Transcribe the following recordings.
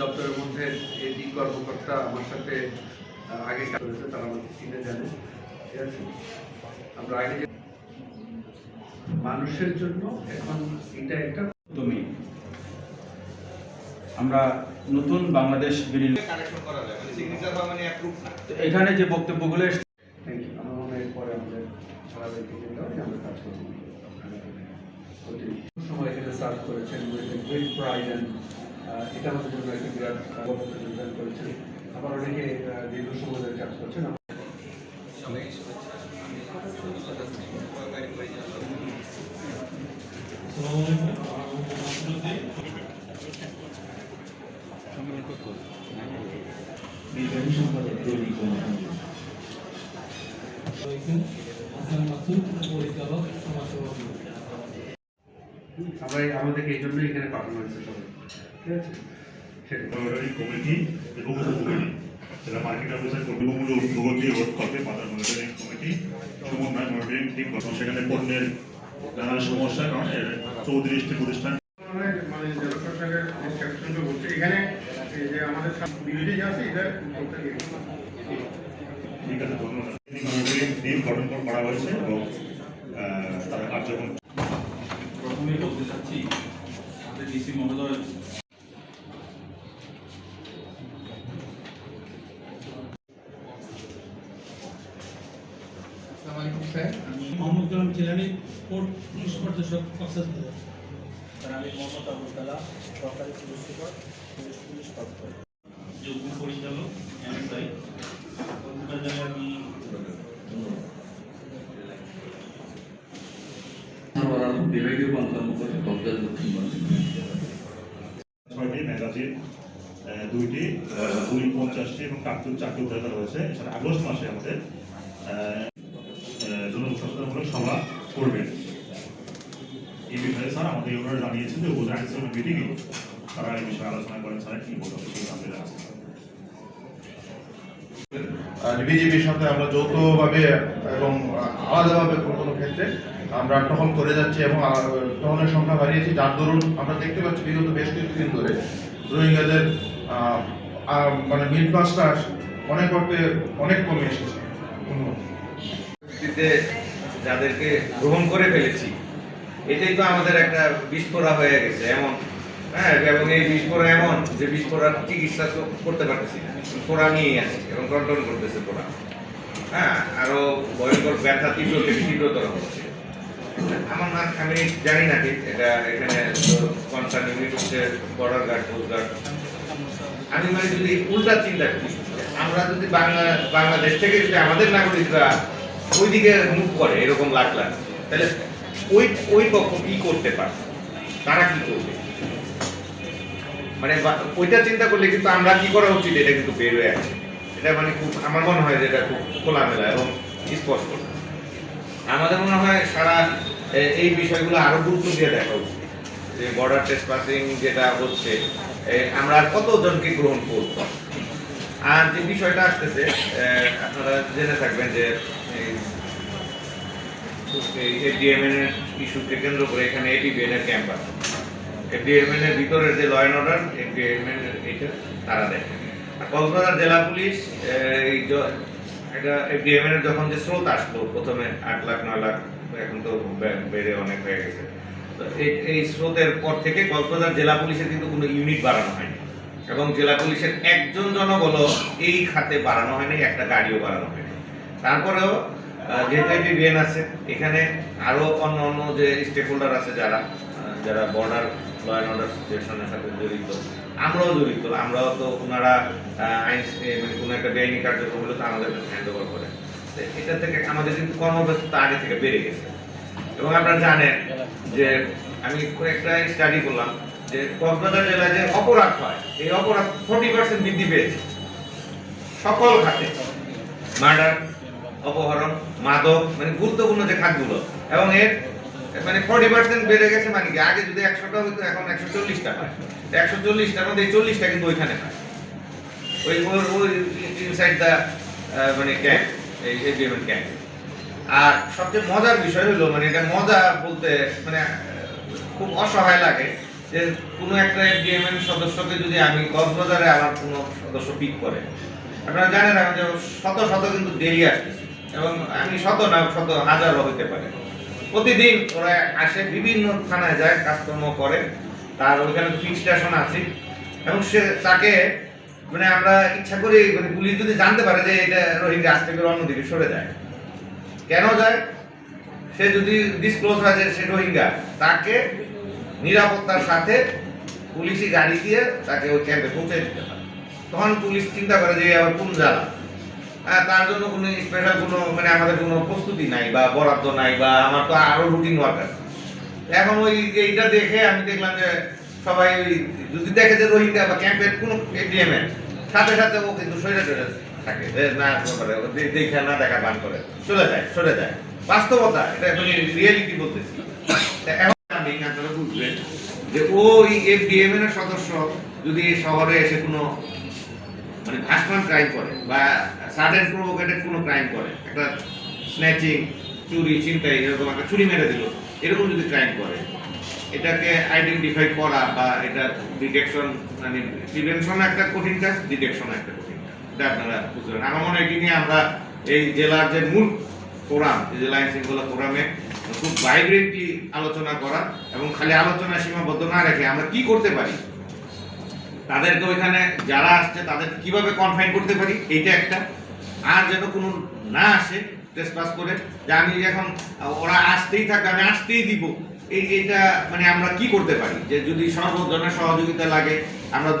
দপ্তরের মধ্যে এডি কর্মকর্তা আমার সাথে আগে কাজ করেছে তারা আমাকে চিনে জানে। ঠিক আছে? আমরা আগে মানুষের জন্য এখন এটা একটা তুমি। আমরা নতুন বাংলাদেশ বিল কানেকশন করা যায় মানে মানে এখানে যে বক্তব্যগুলো মনে হয় সময় এখানে সার্ভ করেছেন গ্রেট প্রাইড অ্যান্ড এটা আমাদের জন্য একটা বিরাট গর্বকে যোগদান করেছেন আবার অনেকে দীর্ঘ সময় ধরে কাজ করছেন। সবাই আমাদেরকে এই জন্যই এখানে পাঠানো হয়েছে সবাই। ঠিক আছে সেটা কমিটি এবং উপকমিটি যারা মার্কেট অফিসার কর্তৃপক্ষ উদ্যোগ দিয়ে রোধ করবে পাতা মনিটরিং কমিটি সমন্বয় মনিটরিং টিম গঠন সেখানে পণ্যের নানা সমস্যার কারণে চৌত্রিশটি প্রতিষ্ঠান মানে এখানে যে আমাদের বিরোধী আছে এটা ঠিক আছে ধন্যবাদ। টিম গঠন করা হয়েছে এবং আহ, তারা কার্যক্রম প্রথমেই বলতে চাচ্ছি আমাদের ডিসি মহোদয় স্যার আমি মোহাম্মদ কালাম জিলানি কোর্ট পুলিশ পরিদর্শক কক্সবাজার আমি মোহাম্মদ আবুল কালাম সরকারি পুলিশ সুপার পুলিশ পুলিশ দপ্তর যুগ্ম পরিচালক এমএসআই কলকাতা আমি বিভাগীয় কর্মকর্তা কক্সবাজার দক্ষিণ ছয়টি ম্যাগাজিন দুইটি দুই পঞ্চাশটি এবং কার্টুন চারটি উদ্ধার করা হয়েছে এছাড়া আগস্ট মাসে আমাদের জনসচেতনমূলক সভা করবেন। এই বিষয়ে স্যার আমাদের ওনারা জানিয়েছেন যে ওদের আইনসভা মিটিংয়ে তারা এই বিষয়ে আলোচনা করেন। স্যার কি বলতে আমাদের আছে বিজিবির সাথে আমরা যৌথভাবে এবং আলাদাভাবে কোনো ক্ষেত্রে আমরা টহল করে যাচ্ছি এবং টহলের সংখ্যা বাড়িয়েছি। যার দরুন আমরা দেখতে পাচ্ছি বিগত বেশ কিছুদিন ধরে রোহিঙ্গাদের আহ, আহ, মানে মিড পাসটা অনেক অর্থে অনেক কমে এসেছে। যাদেরকে গ্রহণ করে ফেলেছি। এটাই তো আমাদের একটা বিস্ফোরা হয়ে গেছে, এমন। হ্যাঁ এবং এই বিস্ফোরা এমন যে বিস্ফোরার চিকিৎসা করতে পারতেছি না। ফোড়া নিয়েই আছে, এবং কন্ট্রোল করতেছে ফোড়া। হ্যাঁ আরও ভয়ঙ্কর ব্যথা তীব্র তীব্রতর হচ্ছে। আমার না আমি জানি না ঠিক, এটা এখানে কনসার্ন ইউনিট হচ্ছে বর্ডার গার্ড কোস্ট গার্ড আমি মানে যদি উল্টা চিন্তা করি, আমরা যদি বাংলা, বাংলাদেশ থেকে যদি আমাদের নাগরিকরা ওইদিকে মুখ করে, এরকম লাখ লাখ। তাহলে ওই ওই পক্ষ কি করতে পারে? তারা কি করবে? মানে ওইটা চিন্তা করলে কিন্তু আমরা কি করা উচিত? এটা কিন্তু বের হয়ে আছে এটা মানে খুব, আমার মনে হয় যে এটা খুব খোলামেলা এবং স্পষ্ট। আমাদের মনে হয় সারা এই বিষয়গুলো আরও গুরুত্ব দিয়ে দেখা উচিত। যে বর্ডার টেস্ট পাসিং যেটা হচ্ছে আমরা কতজনকে গ্রহণ করব? আর যে বিষয়টা আসতেছে আপনারা জেনে থাকবেন যে এফডিএমএন এর ইস্যুকে কেন্দ্র করে এখানে এপিবিএন এর ক্যাম্প আছে এফডিএমএন এর ভিতরের যে ল অ্যান্ড অর্ডার এফডিএমএন এটা তারা দেয় আর কক্সবাজার জেলা পুলিশ এই এটা এফডিএমএন এর যখন যে স্রোত আসলো প্রথমে আট লাখ নয় লাখ এখন তো বেড়ে অনেক হয়ে গেছে তো এই- এই স্রোতের পর থেকে কক্সবাজার জেলা পুলিশের কিন্তু কোনো ইউনিট বাড়ানো হয়নি এবং জেলা পুলিশের একজন জনবলও এই খাতে বাড়ানো হয়নি একটা গাড়িও বাড়ানো হয়নি তারপরেও যেহেতু এপিবিএন আছে, এখানে আরও অন্য অন্য যে স্টেক হোল্ডার আছে যারা যারা বর্ডার ল অ্যান্ড অর্ডার সিচুয়েশনের সাথে জড়িত, আমরাও জড়িত। আমরাও তো ওনারা আইন মানে কোনো একটা বেআইনি কার্যক্রম হলে তো আমাদের হ্যান্ড ওভার করে। এটা থেকে আমাদের কিন্তু কর্মব্যস্ততা আগে থেকে বেড়ে গেছে। এবং আপনারা জানেন যে আমি কয়েকটা স্টাডি করলাম যে কক্সবাজার জেলায় যে অপরাধ হয়, এই অপরাধ ফোর্টি পার্সেন্ট বৃদ্ধি পেয়েছে। সকল খাতে। মার্ডার অপহরণ, মাদক মানে গুরুত্বপূর্ণ যে খাতগুলো। এবং এর মানে ফর্টি পার্সেন্ট বেড়ে গেছে মানে কি? আগে যদি একশোটা হতো এখন একশো চল্লিশটা হয়। একশো চল্লিশটার মধ্যে এই চল্লিশটা কিন্তু ওইখানে হয়। ওই ওই- ইনসাইড দ্য মানে ক্যাম্প এই এগ্রিমেন্ট ক্যাম্প আর সবচেয়ে মজার বিষয় হলো মানে এটা মজা বলতে মানে খুব অসহায় লাগে যে কোনো একটা এফডিএমএন সদস্যকে যদি আমি কক্সবাজারে আমার কোনো সদস্য পিক করে। আপনারা জানেন আমি যে শত শত কিন্তু ডেলি আসতেছি। এবং আমি শত না, শত হাজারও হইতে পারে। প্রতিদিন ওরা আসে, বিভিন্ন থানায় যায়, কাজকর্ম করে। তার ওইখানে ফিক্স স্টেশন আছে। এবং সে, তাকে মানে আমরা ইচ্ছা করে মানে পুলিশ যদি জানতে পারে যে এটা রোহিঙ্গা আসতে করে অন্যদিকে সরে যায়। কেন যায়? সে যদি ডিসক্লোজ হয় যে সে রোহিঙ্গা, তাকে নিরাপত্তার সাথে পুলিশি গাড়ি দিয়ে তাকে ওই ক্যাম্পে পৌঁছে দিতে হয়। তখন পুলিশ চিন্তা করে যে আবার কোন জ্বালা? তার জন্য কোনো স্পেশাল কোনো মানে আমাদের কোনো প্রস্তুতি নাই বা বরাদ্দ নাই বা আমার তো আরও রুটিন ওয়ার্ক আছে। এখন ওই এইটা দেখে আমি দেখলাম যে সবাই ওই যদি দেখে যে রোহিঙ্গা বা ক্যাম্পের কোনো এটিএম সাথে সাথে ও কিন্তু সরে সরে থাকে। না করে দেখে না, দেখা বান করে। চলে যায়, সরে যায়। বাস্তবতা, এটা রিয়েলিটি বলতেছি। এখন আমি বুঝবেন যে ওই এফডিএম এর সদস্য যদি শহরে এসে কোনো মানে ভাসমান ক্রাইম করে বা সাডেন প্রভোকেটেড কোনো ক্রাইম করে। একটা স্ন্যাচিং চুরি চিন্তাই এরকম একটা চুরি মেরে দিল। এরকম যদি ক্রাইম করে, এটাকে আইডেন্টিফাই করা বা এটা ডিটেকশন মানে প্রিভেনশন একটা কঠিন কাজ ডিটেকশন একটা কঠিন কাজ। এটা আপনারা বুঝতে পারেন আমার মনে হয় এটি নিয়ে আমরা এই জেলার যে মূল ফোরাম জেলা আইন শৃঙ্খলা ফোরামে খুব ভাইব্রেন্টলি আলোচনা করা এবং খালি আলোচনা সীমাবদ্ধ না রেখে আমরা কি করতে পারি? তাদেরকে ওইখানে যারা আসছে তাদের কীভাবে কনফাইন করতে পারি? এইটা একটা। আর যেন কোনো না আসে ট্রেসপাস করে, যে আমি এখন, ওরা আসতেই থাকবে, আমি আসতেই দিব। এই এইটা মানে আমরা কি করতে পারি? যে যদি সর্বজনের সহযোগিতা লাগে, আমরা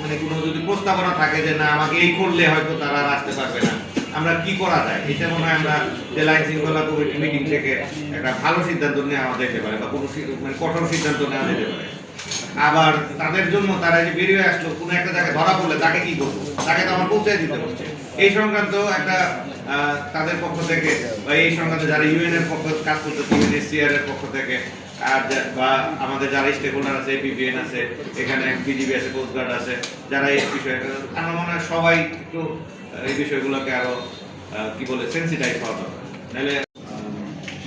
মানে কোনো যদি প্রস্তাবনা থাকে যে না, আমাকে এই করলে হয়তো তারা আসতে পারবে না। আমরা কি করা যায়? এটা মনে হয় আমরা জেলা আইন শৃঙ্খলা কমিটি মিটিং থেকে একটা ভালো সিদ্ধান্ত নেওয়া যেতে পারে, বা কোনো মানে কঠোর সিদ্ধান্ত নেওয়া যেতে পারে। আবার তাদের জন্য তারা যে বেরিয়ে আসলো, কোনো একটা জায়গায় ধরা পড়লে তাকে কি করব? তাকে তো আমার পৌঁছে দিতে হচ্ছে। এই সংক্রান্ত একটা তাদের পক্ষ থেকে, বা এই সংক্রান্ত যারা ইউএন এর পক্ষ, কাজ করতেছে ইউএনএসসিআর এর পক্ষ থেকে, আর বা আমাদের যারা স্টেক হোল্ডার আছে এপিবিএন আছে, এখানে বিজিবি আছে কোস্টগার্ড আছে, যারা এই বিষয়ে, আমার মনে হয় সবাই একটু এই বিষয়গুলোকে আরও কি বলে সেন্সিটাইজ হওয়া দরকার। নাহলে,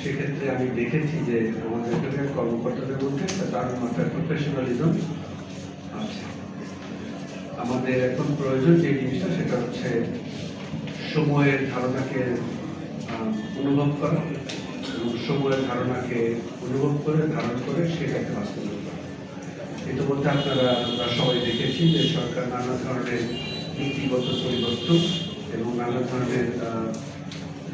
সেক্ষেত্রে আমি দেখেছি যে আমাদের কর্মকর্তাদের মধ্যে দারুণ মাত্রার প্রফেশনালিজম আছে। আমাদের এখন প্রয়োজন যে জিনিসটা, সেটা হচ্ছে সময়ের ধারণাকে অনুভব করা এবং সময়ের ধারণাকে অনুভব করে, ধারণ করে সেটাকে বাস্তবায়ন করা। ইতিমধ্যে আপনারা, আমরা সবাই দেখেছি যে সরকার নানা ধরনের নীতিগত পরিবর্তন এবং নানা ধরনের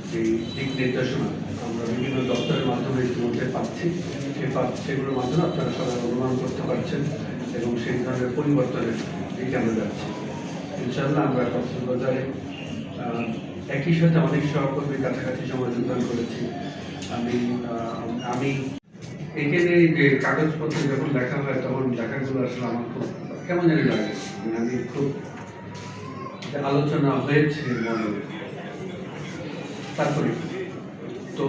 যে দিক নির্দেশনা আমরা বিভিন্ন দপ্তরের মাধ্যমে ইতিমধ্যে পাচ্ছি। সেই সেগুলোর মাধ্যমে আপনারা সবাই অনুমান করতে পারছেন। এবং সেই ধরনের পরিবর্তনের দিকে আমরা যাচ্ছি। ইনশাল্লাহ আমরা কক্সবাজারে একই সাথে অনেক সহকর্মীর কাছাকাছি সময় যোগদান করেছি। আমি আমি এখানে যে কাগজপত্র যখন লেখা হয়, তখন লেখাগুলো আসলে আমার খুব কেমন জানি লাগে। আমি খুব আলোচনা হয়েছে তারপরে, তো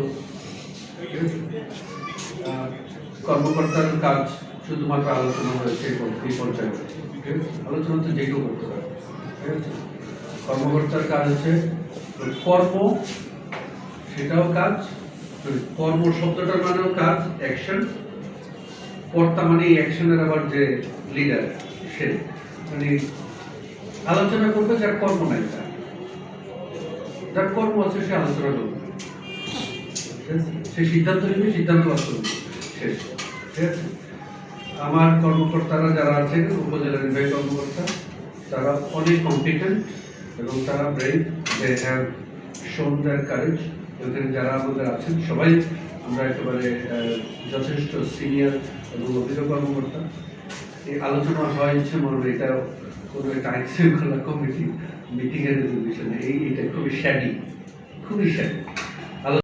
কর্মকর্তার কাজ শুধুমাত্র আলোচনা হয়েছে এই পর্যায়ে? আলোচনা তো যে কেউ করতে পারে, ঠিক আছে কর্মকর্তার কাজ হচ্ছে কর্ম, সেটাও কাজ কর্ম শব্দটার মানেও কাজ অ্যাকশন কর্তা মানে এই অ্যাকশনের আবার যে লিডার সে মানে আলোচনা করবে যার কর্ম নাই যার কর্ম আছে সে আলোচনা করবে? সে সিদ্ধান্ত নেবে, সিদ্ধান্ত করবে। শেষ ঠিক আছে আমার কর্মকর্তারা যারা আছেন উপজেলা নির্বাহী কর্মকর্তা, তারা অনেক কম্পিটেন্ট এবং তারা ব্রেভ দে হ্যাভ শোন দেয়ার কারেজ ওখানে যারা আমাদের আছেন, সবাই আমরা একেবারে যথেষ্ট সিনিয়র এবং অভিজ্ঞ কর্মকর্তা। এই আলোচনা হয়েছে মনে হয় এটা কোনো একটা আইন শৃঙ্খলা কমিটি মিটিংয়ের বিষয় এই, এটা খুবই শ্যাডি খুবই শ্যাডি